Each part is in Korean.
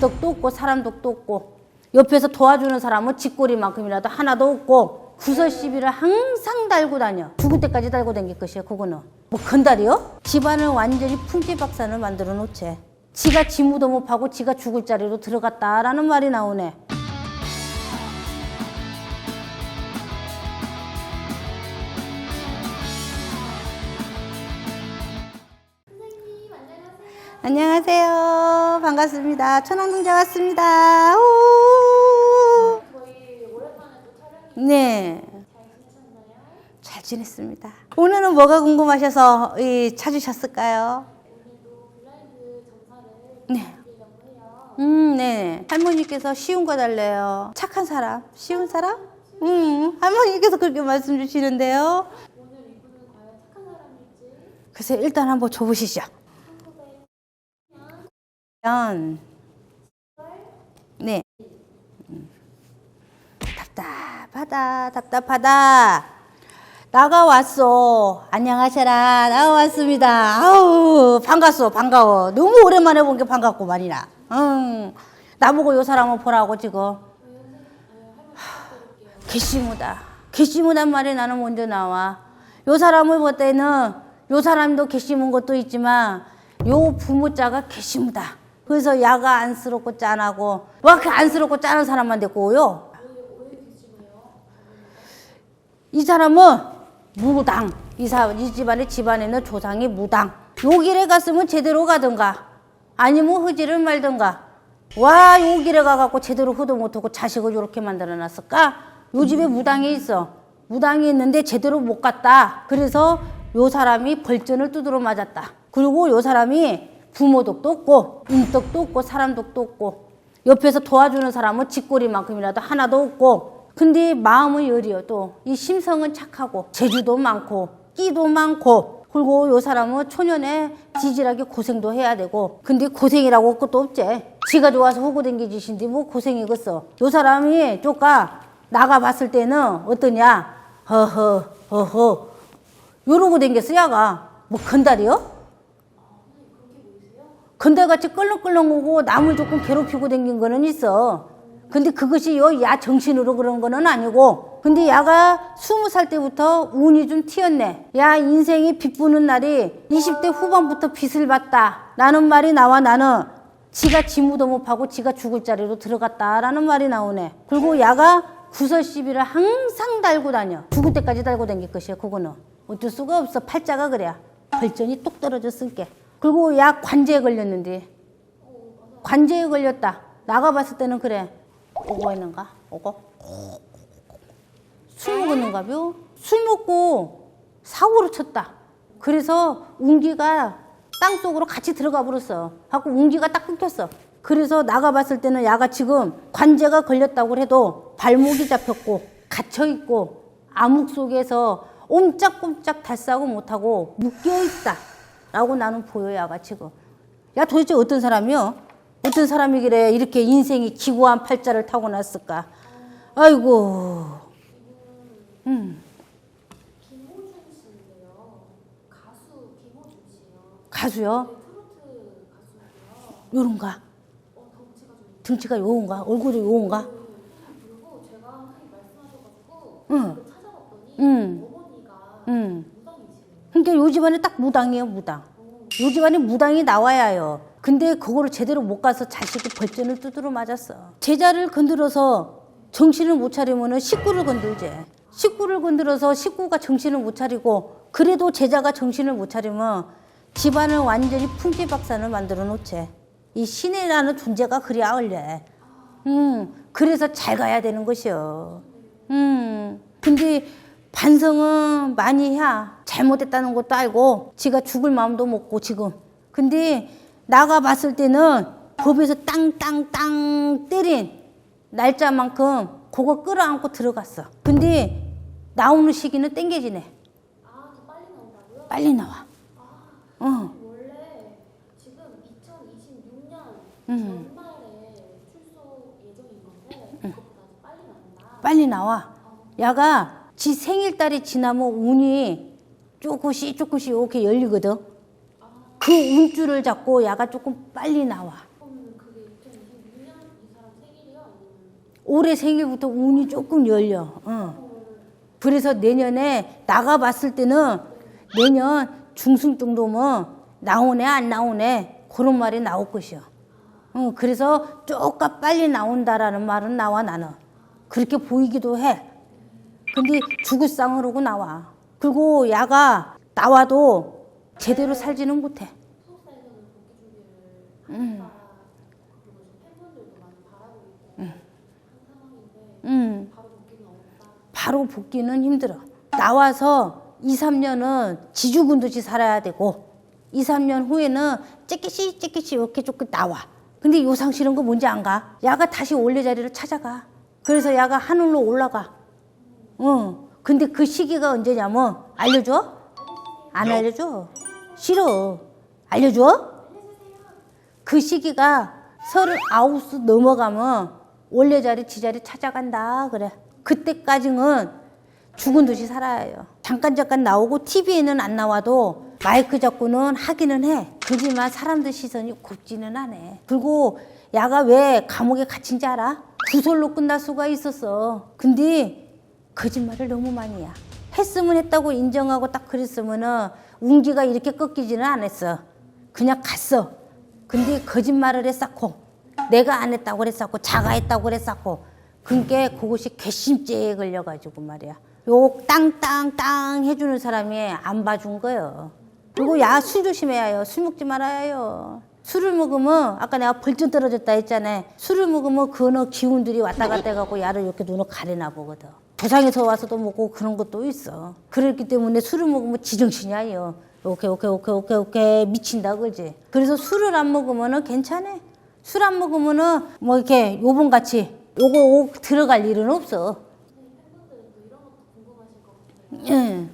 인덕도 없고 사람독도 없고 옆에서 도와주는 사람은 쥐꼬리만큼이라도 하나도 없고 구설 시비를 항상 달고 다녀. 죽을 때까지 달고 다닐 것이야 그거는. 뭐 건달이요? 집안을 완전히 풍지박산을 만들어 놓지. 지가 지무도 못 파고 지가 죽을 자리로 들어갔다라는 말이 나오네 안녕하세요. 반갑습니다. 천왕동자 왔습니다. 오. 네. 잘 지냈습니다. 오늘은 뭐가 궁금하셔서 이, 찾으셨을까요? 네. 음, 네. 할머니께서 쉬운 거 달래요. 착한 사람, 쉬운 사람? 음, 할머니께서 그렇게 말씀 주시는데요. 글쎄, 일단 한번 줘보시죠. 면, 네. 음. 답답하다, 답답하다. 나가왔어. 안녕하셔라. 나와왔습니다. 아우, 반갑소, 반가워. 너무 오랜만에 본 게 반갑고 말이나. 응. 나보고 요 사람을 보라고 지금. 하, 괘씸하다. 괘씸하단 말이 나는 먼저 나와. 요 사람을 볼 때는 요 사람도 괘씸한 것도 있지만 요 부모자가 괘씸하다. 그래서 야가 안쓰럽고 짠하고 와그 안쓰럽고 짠한 사람만 오요. 이 사람은 무당. 이, 사, 이 집안의 집안에 는 조상이 무당. 요 길에 갔으면 제대로 가든가 아니면 흐지를 말든가 와 요 길에 가갖고 제대로 흐도 못하고 자식을 요렇게 만들어 놨을까? 요 집에 무당이 있어. 무당이 있는데 제대로 못 갔다. 그래서 요 사람이 벌전을 두드러 맞았다. 그리고 요 사람이 부모 독도 없고 인덕도 없고 사람 독도 없고 옆에서 도와주는 사람은 쥐꼬리만큼이라도 하나도 없고 근데 마음은 여리요 또이 심성은 착하고 재주도 많고 끼도 많고 그리고 요 사람은 초년에 지질하게 고생도 해야 되고 근데 고생이라고 것도 없지. 지가 좋아서 호구 댕기 짓인데 뭐 고생이겠어. 요 사람이 쪼까 나가 봤을 때는 어떠냐? 허허 허허. 요러고 댕겼어 야가. 뭐 건달이요? 건달같이 끌렁끌렁 오고 남을 조금 괴롭히고 댕긴 거는 있어. 근데 그것이 요 야 정신으로 그런 거는 아니고. 근데 야가 스무 살 때부터 운이 좀 튀었네. 야 인생이 빚 부는 날이 20대 후반부터 빚을 봤다. 라는 말이 나와 나는 지가 지무도 못 파고 지가 죽을 자리로 들어갔다라는 말이 나오네. 그리고 야가 구설 시비를 항상 달고 다녀. 죽을 때까지 달고 다닐 것이야 그거는. 어쩔 수가 없어. 팔자가 그래야. 벌전이 똑 떨어졌을게. 그리고 야 관제에 걸렸는데 관제에 걸렸다. 나가 봤을 때는 그래. 오고 있는가? 오고? 술 먹었는가요? 술 먹고 사고를 쳤다. 그래서 운기가 땅 속으로 같이 들어가 버렸어. 하고 운기가 딱 끊겼어. 그래서 나가 봤을 때는 야가 지금 관제가 걸렸다고 해도 발목이 잡혔고 갇혀 있고 암흑 속에서 옴짝꼼짝 달싸고 못하고 묶여 있다. 라고 나는 보여 야 가 지금. 야 도대체 어떤 사람이요? 어떤 사람이길래 이렇게 인생이 기구한 팔자를 타고 났을까? 아이고. 음. 가수. 가수요? 요런가? 등치가 요런가? 얼굴이 말씀하셔가지고 응. 응. 그러니까 요 집안에 딱 무당이에요, 무당. 요 집안에 무당이 나와야 해요. 근데 그거를 제대로 못 가서 자식이 벌전을 두드러 맞았어. 제자를 건드려서 정신을 못 차리면은 식구를 건들지. 식구를 건드려서 식구가 정신을 못 차리고 그래도 제자가 정신을 못 차리면 집안을 완전히 풍지박산을 만들어 놓지. 이 신이라는 존재가 그래야 얼려. 음, 그래서 잘 가야 되는 것이요. 음, 근데 반성은 많이 해. 잘못했다는 것도 알고, 지가 죽을 마음도 먹고, 지금. 근데 나가 봤을 때는 법에서 땅땅땅 때린 날짜만큼 그거 끌어안고 들어갔어. 근데 나오는 시기는 땡겨지네. 아, 더 빨리 나온다고요? 빨리 나와. 어. 원래 지금 2026년 음. 연말에 출소 예정인 건데 아직 빨리 나온다. 빨리 나와. 야가 지 생일달이 지나면 운이 조금씩 조금씩 이렇게 열리거든. 그 운줄을 잡고 야가 조금 빨리 나와. 그러면 그게 2026년 올해 생일부터 운이 조금 열려. 어. 그래서 내년에 나가봤을 때는 내년 중순 정도면 나오네 안 나오네 그런 말이 나올 것이요. 어, 그래서 쪼까 빨리 나온다라는 말은 나와 나는 그렇게 보이기도 해. 근데 죽을 상으로고 나와. 그리고 야가 나와도 제대로 살지는 못해. 한 상황인데 음. 바로 복귀는 힘들어. 나와서 2, 3년은 지죽은 듯이 살아야 되고 2, 3년 후에는 째끼시 째끼시 이렇게 조금 나와. 근데 요상 싫은 거 뭔지 안 가? 야가 다시 원래 자리를 찾아가. 그래서 야가 하늘로 올라가. 어. 근데 그 시기가 언제냐면 알려줘? 안 알려줘. 싫어. 알려줘? 그 시기가 서른아홉 넘어가면 원래 자리 지 자리 찾아간다 그래. 그때까지는 죽은 듯이 살아요. 잠깐 잠깐 나오고 TV에는 안 나와도 마이크 잡고는 하기는 해. 그지만 사람들 시선이 곱지는 않아. 그리고 야가 왜 감옥에 갇힌지 알아? 구설로 끝날 수가 있었어. 근데 거짓말을 너무 많이 해. 했으면 했다고 인정하고 딱 그랬으면은 웅지가 이렇게 꺾이지는 않았어. 그냥 갔어. 근데 거짓말을 했었고 내가 안 했다고 그랬었고 자가 했다고 그랬었고 그게 그것이 괘씸죄에 걸려가지고 말이야. 요 땅땅땅 해주는 사람이 안 봐준 거예요. 그리고 야 술 조심해야 해요. 술 먹지 말아야 해요. 술을 먹으면 아까 내가 벌점 떨어졌다 했잖아. 술을 먹으면 그 어느 기운들이 왔다 갔다 해갖고 야를 이렇게 눈을 가리나 보거든. 부상에서 와서도 먹고 그런 것도 있어. 그렇기 때문에 술을 먹으면 지정신이 아니요. 오케이 오케이 오케이 오케이 오케이 미친다 그지. 그래서 술을 안 먹으면은 괜찮아. 술 안 먹으면은 뭐 이렇게 요번 같이 요거 오- 들어갈 일은 없어. 같아요. 예. 있는지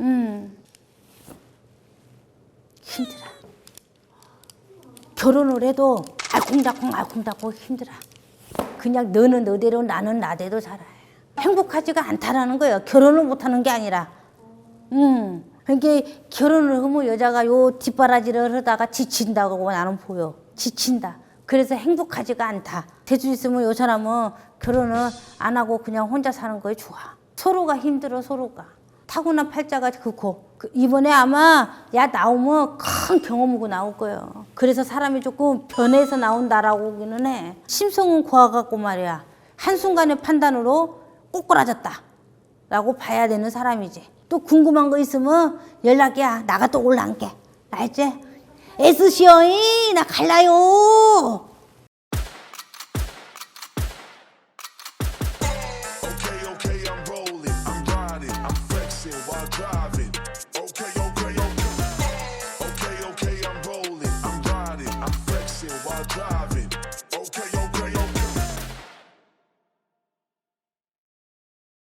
음. 힘들어. 결혼을 해도 알콩달콩 알콩달콩 힘들어. 그냥 너는 너대로 나는 나대로 살아요. 행복하지가 않다라는 거예요. 결혼을 못하는 게 아니라. 음. 그러니까 결혼을 하면 여자가 요 뒷바라지를 하다가 지친다고 나는 보여. 지친다. 그래서 행복하지가 않다. 될수 있으면 요 사람은 결혼을 안 하고 그냥 혼자 사는 거에 좋아. 서로가 힘들어 서로가. 타고난 팔자가 그고 그 이번에 아마 야 나오면 큰 경험하고 나올 거예요. 그래서 사람이 조금 변해서 나온다라고기는 해. 심성은 고와갖고 말이야. 한순간의 판단으로 꼬꾸라졌다. 라고 봐야 되는 사람이지. 또 궁금한 거 있으면 연락이야. 나가 또 올라앉게. 알지? 애쓰시오이 나 갈라요.